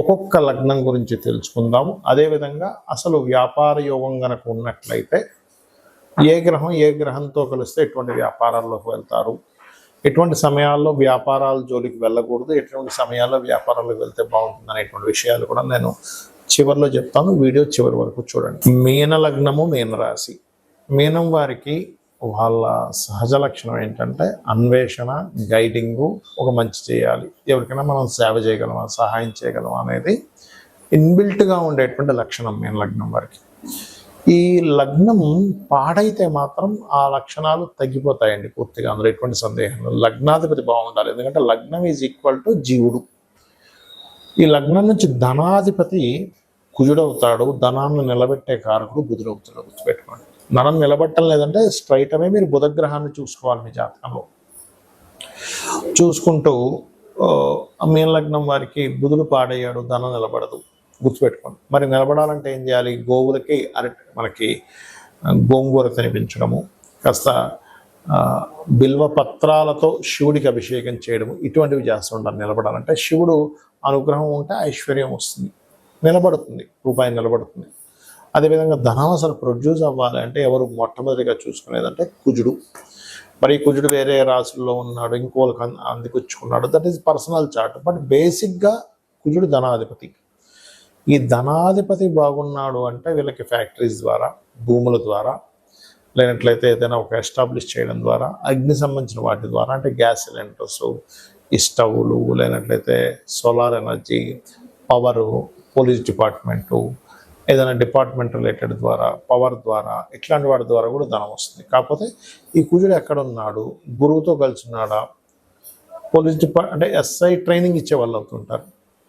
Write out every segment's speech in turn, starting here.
ఒక్కొక్క లగ్నం గురించి తెలుసుకుందాము. అదేవిధంగా అసలు వ్యాపార యోగం గనక ఉన్నట్లయితే ఏ గ్రహం ఏ గ్రహంతో కలిస్తే ఎటువంటి వ్యాపారాల్లోకి వెళ్తారు? ఎటువంటి సమయాల్లో వ్యాపారాల జోలికి వెళ్ళకూడదు? ఎటువంటి సమయాల్లో వ్యాపారాలకు వెళ్తే బాగుంటుంది అనేటువంటి విషయాలు కూడా నేను చివరిలో చెప్తాను. వీడియో చివరి వరకు చూడండి. మీన లగ్నము మీనరాశి. మీనం వారికి వాళ్ళ సహజ లక్షణం ఏంటంటే అన్వేషణ గైడింగు ఒక మంచి చేయాలి. ఎవరికైనా మనం సేవ చేయగలమా సహాయం చేయగలమా అనేది ఇన్బిల్ట్గా ఉండేటువంటి లక్షణం మీన లగ్నం వారికి. ఈ లగ్నం పాడైతే మాత్రం ఆ లక్షణాలు తగ్గిపోతాయండి పూర్తిగా. అందులో ఎటువంటి సందేహం లగ్నాధిపతి బాగుండాలి ఎందుకంటే లగ్నం ఈజ్ ఈక్వల్ టు జీవుడు. ఈ లగ్నం నుంచి ధనాధిపతి కుజుడవుతాడు. ధనాన్ని నిలబెట్టే కారకుడు బుధుడవుతాడు. గుర్తుపెట్టుకోండి. మనం నిలబట్టం లేదంటే స్ట్రైట్ అవే మీరు బుధగ్రహాన్ని చూసుకోవాలి మీ జాతకంలో. చూసుకుంటూ ఆ, మీన లగ్నం వారికి బుధుడు పాడయ్యాడు ధనం నిలబడదు. గుర్తుపెట్టుకోండి. మరి నిలబడాలంటే ఏం చేయాలి? గోవులకి అరటి మనకి గోంగూర తినిపించడము కాస్త బిల్వ పత్రాలతో శివుడికి అభిషేకం చేయడము ఇటువంటివి చేస్తుంటారు నిలబడాలంటే. శివుడు అనుగ్రహం ఉంటే ఐశ్వర్యం వస్తుంది. నిలబడుతుంది. రూపాయి నిలబడుతుంది. అదేవిధంగా ధనం అసలు ప్రొడ్యూస్ అవ్వాలంటే ఎవరు మొట్టమొదటిగా చూసుకునేదంటే కుజుడు. మరి కుజుడు వేరే రాశుల్లో ఉన్నాడు ఇంకోళ్ళకి అంద- అందిపుచ్చుకున్నాడు that is personal chart but బేసిక్గా కుజుడు ధనాధిపతి. ఈ ధనాధిపతి బాగున్నాడు అంటే వీళ్ళకి ఫ్యాక్టరీస్ ద్వారా భూముల ద్వారా లేనట్లయితే ఏదైనా ఒక ఎస్టాబ్లిష్ చేయడం ద్వారా అగ్ని సంబంధించిన వాటి ద్వారా అంటే గ్యాస్ సిలిండర్స్ ఈ స్టవ్లు లేనట్లయితే solar energy power police department ఏదైనా డిపార్ట్మెంట్ రిలేటెడ్ ద్వారా పవర్ ద్వారా ఇట్లాంటి వాటి ద్వారా కూడా ధనం వస్తుంది. కాకపోతే ఈ కుజుడు ఎక్కడున్నాడు? గురువుతో కలిసి ఉన్నాడా పోలీస్ డిపార్ట్ అంటే ఎస్ఐ ట్రైనింగ్ ఇచ్చే వాళ్ళు అవుతుంటారు.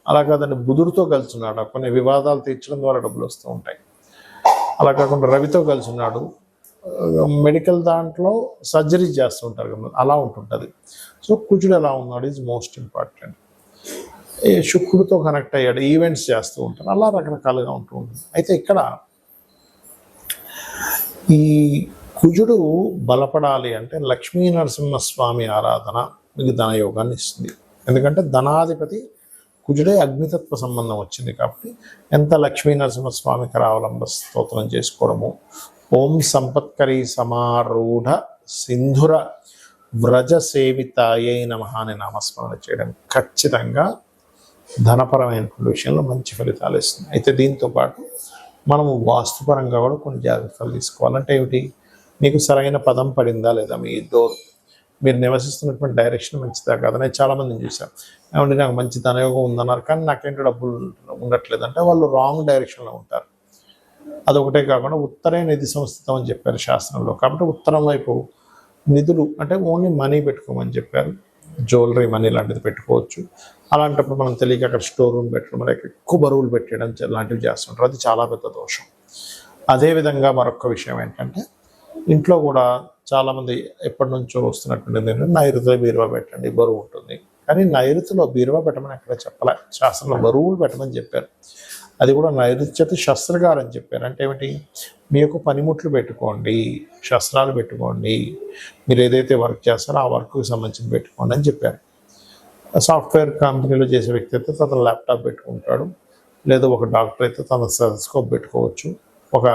అలా కాదండి బుధుడితో కలిసి ఉన్నాడా కొన్ని వివాదాలు తీర్చడం ద్వారా డబ్బులు వస్తూ ఉంటాయి. అలా కాకుండా రవితో కలిసి ఉన్నాడు మెడికల్ దాంట్లో సర్జరీ చేస్తూ ఉంటారు. అలా ఉంటుంటుంది. సో కుజుడు ఎలా ఉన్నాడు? Is most important. శుక్రుడితో కనెక్ట్ అయ్యాడు ఈవెంట్స్ చేస్తూ ఉంటారు అలా రకరకాలుగా ఉంటూ ఉంటుంది. అయితే ఇక్కడ ఈ కుజుడు బలపడాలి అంటే లక్ష్మీ నరసింహస్వామి ఆరాధన మీకు ధనయోగాన్ని ఇస్తుంది. ఎందుకంటే ధనాధిపతి కుజుడే అగ్నితత్వ సంబంధం వచ్చింది కాబట్టి ఎంత లక్ష్మీ నరసింహస్వామి కరావలంబ స్తోత్రం చేసుకోవడము. ఓం సంపత్కరి సమారూఢ సింధుర వ్రజ సేవితాయై నమ అని నామస్మరణ చేయడం ఖచ్చితంగా ధనపరమైన విషయంలో మంచి ఫలితాలు ఇస్తుంది అయితే దీంతో పాటు మనము వాస్తుపరంగా కూడా కొన్ని జాగ్రత్తలు తీసుకోవాలంటే ఏమిటి? మీకు సరైన పదం పడిందా లేదా? మీ డోర్. మీరు నివసిస్తున్నటువంటి డైరెక్షన్ మంచిదా కాదా? నేను చాలామందిని చూశాను. ఏమంటే నాకు మంచి ధనయోగం ఉందన్నారు. కానీ నాకేంటి డబ్బులు ఉండట్లేదు అంటే వాళ్ళు రాంగ్ డైరెక్షన్లో ఉంటారు. అదొకటే కాకుండా ఉత్తరే నిధి సంస్థితం అని చెప్పారు శాస్త్రంలో. కాబట్టి ఉత్తరం వైపు నిధులు అంటే ఓన్లీ మనీ పెట్టుకోమని చెప్పారు. జ్యువెలరీ మనీ లాంటిది పెట్టుకోవచ్చు. అలాంటప్పుడు మనం తెలియక అక్కడ స్టోర్ రూమ్ పెట్టడం లేక ఎక్కువ బరువులు పెట్టడం లాంటివి చేస్తుంటారు. అది చాలా పెద్ద దోషం. అదేవిధంగా మరొక విషయం ఏంటంటే ఇంట్లో కూడా చాలామంది ఎప్పటి నుంచో వస్తున్నటువంటిది ఏంటంటే నైరుతిలో బీరువా పెట్టండి బరువు ఉంటుంది. కానీ నైరుతిలో బీరువా పెట్టమని అక్కడ చెప్పలే. శాస్త్రంలో బరువులు పెట్టమని చెప్పారు. అది కూడా నైరుత్యత శస్త్రగారు అని చెప్పారు. అంటే ఏమిటి? మీ యొక్క పనిముట్లు పెట్టుకోండి శస్త్రాలు పెట్టుకోండి. మీరు ఏదైతే వర్క్ చేస్తారో ఆ వర్క్కి సంబంధించి పెట్టుకోండి అని చెప్పారు. సాఫ్ట్వేర్ కంపెనీలో చేసే వ్యక్తి అయితే తన ల్యాప్టాప్ పెట్టుకుంటాడు. లేదా ఒక డాక్టర్ అయితే తన స్కోప్ పెట్టుకోవచ్చు. ఒక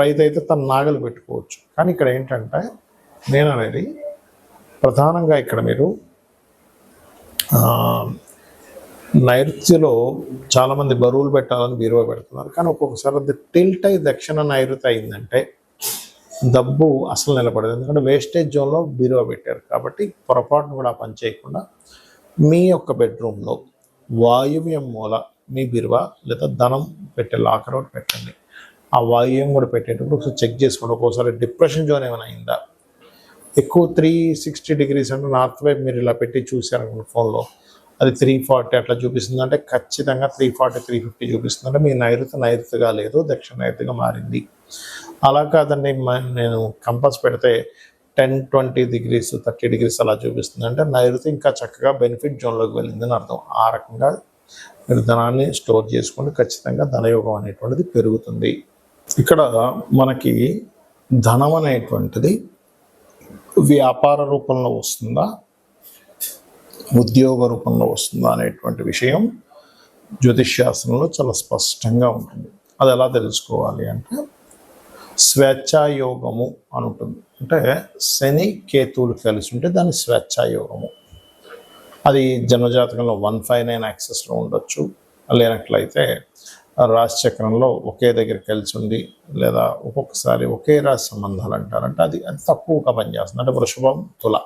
రైతు అయితే తన నాగలు పెట్టుకోవచ్చు. కానీ ఇక్కడ ఏంటంటే నేను అనేది ప్రధానంగా ఇక్కడ మీరు నైరుతిలో చాలామంది బరువులు పెట్టాలని బీరువా పెడుతున్నారు. కానీ ఒక్కొక్కసారి అది టిల్ట్ అయి దక్షిణ నైరుతి అయిందంటే డబ్బు అసలు నిలబడదు. ఎందుకంటే వేస్టేజ్ జోన్లో బీరువా పెట్టారు. కాబట్టి పొరపాటును కూడా పనిచేయకుండా పని చేయకుండా మీ యొక్క బెడ్రూమ్లో వాయువ్యం మూల మీ బిరువా లేదా ధనం పెట్టే లాకర్ ఒకటి పెట్టండి. ఆ వాయువ్యం కూడా పెట్టేటప్పుడు ఒకసారి చెక్ చేసుకోండి. ఒక్కోసారి డిప్రెషన్ జోన్ ఏమైనా అయిందా? ఎక్కువ త్రీ సిక్స్టీ డిగ్రీస్ అంటే నార్త్ వైపు మీరు ఇలా పెట్టి చూసారనుకోండి ఫోన్లో అది త్రీ ఫార్టీ అట్లా చూపిస్తుంది. అంటే ఖచ్చితంగా త్రీ ఫార్టీ త్రీ ఫిఫ్టీ చూపిస్తుంది. అంటే మీ నైరుతి నైరుతిగా లేదు దక్షిణ నైరుతిగా మారింది. అలా కాదండి మ- నేను కంపల్స్ పెడితే ten twenty degrees thirty degrees అలా చూపిస్తుంది. అంటే నైరుతి ఇంకా చక్కగా బెనిఫిట్ జోన్లోకి వెళ్ళిందని అర్థం. ఆ రకంగా మీరు ధనాన్ని స్టోర్ చేసుకుంటే ఖచ్చితంగా ధనయోగం అనేటువంటిది పెరుగుతుంది. ఇక్కడ మనకి ధనం అనేటువంటిది వ్యాపార రూపంలో వస్తుందా? ఉద్యోగ రూపంలో వస్తుందా అనేటువంటి విషయం జ్యోతిష్శాస్త్రంలో చాలా స్పష్టంగా ఉంటుంది. అది ఎలా తెలుసుకోవాలి అంటే స్వేచ్ఛాయోగము అని ఉంటుంది. అంటే శని కేతువులు కలిసి ఉంటే దాన్ని స్వేచ్ఛాయోగము. అది జన్మజాతకంలో వన్ ఫైవ్ నైన్ యాక్సెస్లో ఉండొచ్చు. లేనట్లయితే రాశి చక్రంలో ఒకే దగ్గర కలిసి ఉండి లేదా ఒక్కొక్కసారి ఒకే రాశి సంబంధాలు అంటారంటే అది అది తక్కువగా పనిచేస్తుంది. అంటే వృషభం తుల.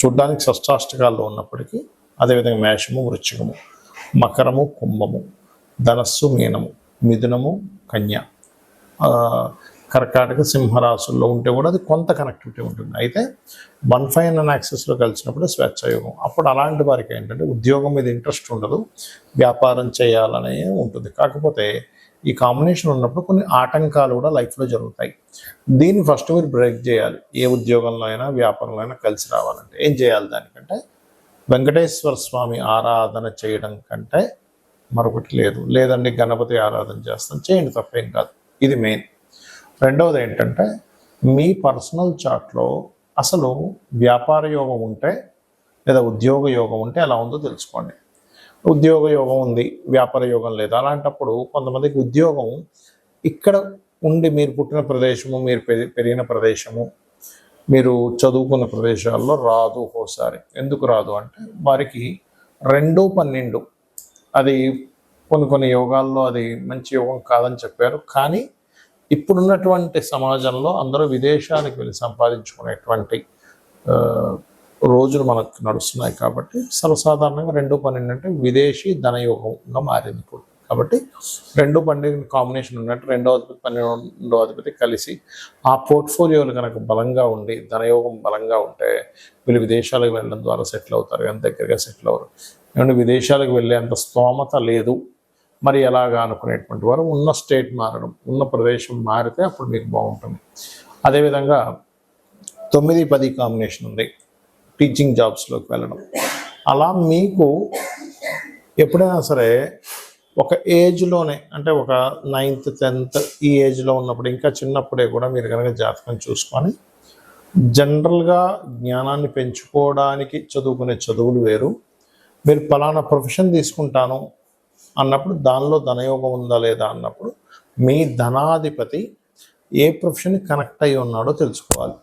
చూడ్డానికి షష్టాష్టకాల్లో ఉన్నప్పటికీ అదేవిధంగా మేషము వృశ్చికము మకరము కుంభము ధనస్సు మీనము మిథునము కన్య. కర్కాటక సింహరాశుల్లో ఉంటే కూడా అది కొంత కనెక్టివిటీ ఉంటుంది. అయితే వన్ ఫైవ్ అండ్ యాక్సెస్లో కలిసినప్పుడు స్వేచ్ఛాయోగం అప్పుడు అలాంటి వారికి ఏంటంటే ఉద్యోగం మీద ఇంట్రెస్ట్ ఉండదు. వ్యాపారం చేయాలనే ఉంటుంది. కాకపోతే ఈ కాంబినేషన్ ఉన్నప్పుడు కొన్ని ఆటంకాలు కూడా లైఫ్లో జరుగుతాయి. దీన్ని ఫస్ట్ మీరు బ్రేక్ చేయాలి. ఏ ఉద్యోగంలో అయినా వ్యాపారంలో అయినా కలిసి రావాలంటే. ఏం చేయాలి దానికంటే? వెంకటేశ్వర స్వామి ఆరాధన చేయడం కంటే మరొకటి లేదు. లేదండి గణపతి ఆరాధన చేస్తాం. చేయండి తప్పేం కాదు. ఇది మెయిన్. రెండవది ఏంటంటే మీ పర్సనల్ చాట్లో అసలు వ్యాపార యోగం ఉంటే లేదా ఉద్యోగ యోగం ఉంటే ఎలా ఉందో తెలుసుకోండి. ఉద్యోగ యోగం ఉంది వ్యాపార యోగం లేదు. అలాంటప్పుడు కొంతమందికి ఉద్యోగం ఇక్కడ ఉండి మీరు పుట్టిన ప్రదేశము మీరు పెరిగిన ప్రదేశము మీరు చదువుకున్న ప్రదేశాల్లో రాదు ఒక్కోసారి ఎందుకు రాదు అంటే వారికి రెండు పన్నెండు. అది కొన్ని కొన్ని యోగాల్లో అది మంచి యోగం కాదని చెప్పారు. కానీ ఇప్పుడున్నటువంటి సమాజంలో అందరూ విదేశాలకు వెళ్ళి సంపాదించుకునేటువంటి రోజులు మనకు నడుస్తున్నాయి కాబట్టి సర్వసాధారణంగా రెండు పన్నెండు అంటే విదేశీ ధనయోగంగా మారింది ఇప్పుడు. కాబట్టి రెండు పన్నెండు కాంబినేషన్ ఉన్నట్టు రెండో అధిపతి పన్నెండో అధిపతి కలిసి ఆ పోర్ట్ఫోలియోలు కనుక బలంగా ఉండి ధనయోగం బలంగా ఉంటే వీళ్ళు విదేశాలకు వెళ్ళడం ద్వారా సెటిల్ అవుతారు కానీ దగ్గరగా సెటిల్ అవ్వరు. ఏమంటే విదేశాలకు వెళ్ళేంత స్తోమత లేదు. మరి ఎలాగా అనుకునేటువంటి వారు ఉన్న స్టేట్ మారడం ఉన్న ప్రదేశం మారితే అప్పుడు మీకు బాగుంటుంది. అదేవిధంగా తొమ్మిది పది కాంబినేషన్ ఉంది. టీచింగ్ జాబ్స్లోకి వెళ్ళడం. అలా మీకు ఎప్పుడైనా సరే ఒక ఏజ్లోనే అంటే ఒక నైన్త్ టెన్త్ ఈ ఏజ్లో ఉన్నప్పుడు ఇంకా చిన్నప్పుడే కూడా మీరు కనుక జాతకం చూసుకొని జనరల్గా జ్ఞానాన్ని పెంచుకోవడానికి చదువుకునే చదువులు వేరు. మీరు పలానా ప్రొఫెషన్ తీసుకుంటాను అన్నప్పుడు దానిలో ధనయోగం ఉందా లేదా అన్నప్పుడు మీ ధనాధిపతి ఏ ప్రొఫెషన్ కనెక్ట్ అయి ఉన్నాడో తెలుసుకోవాలి.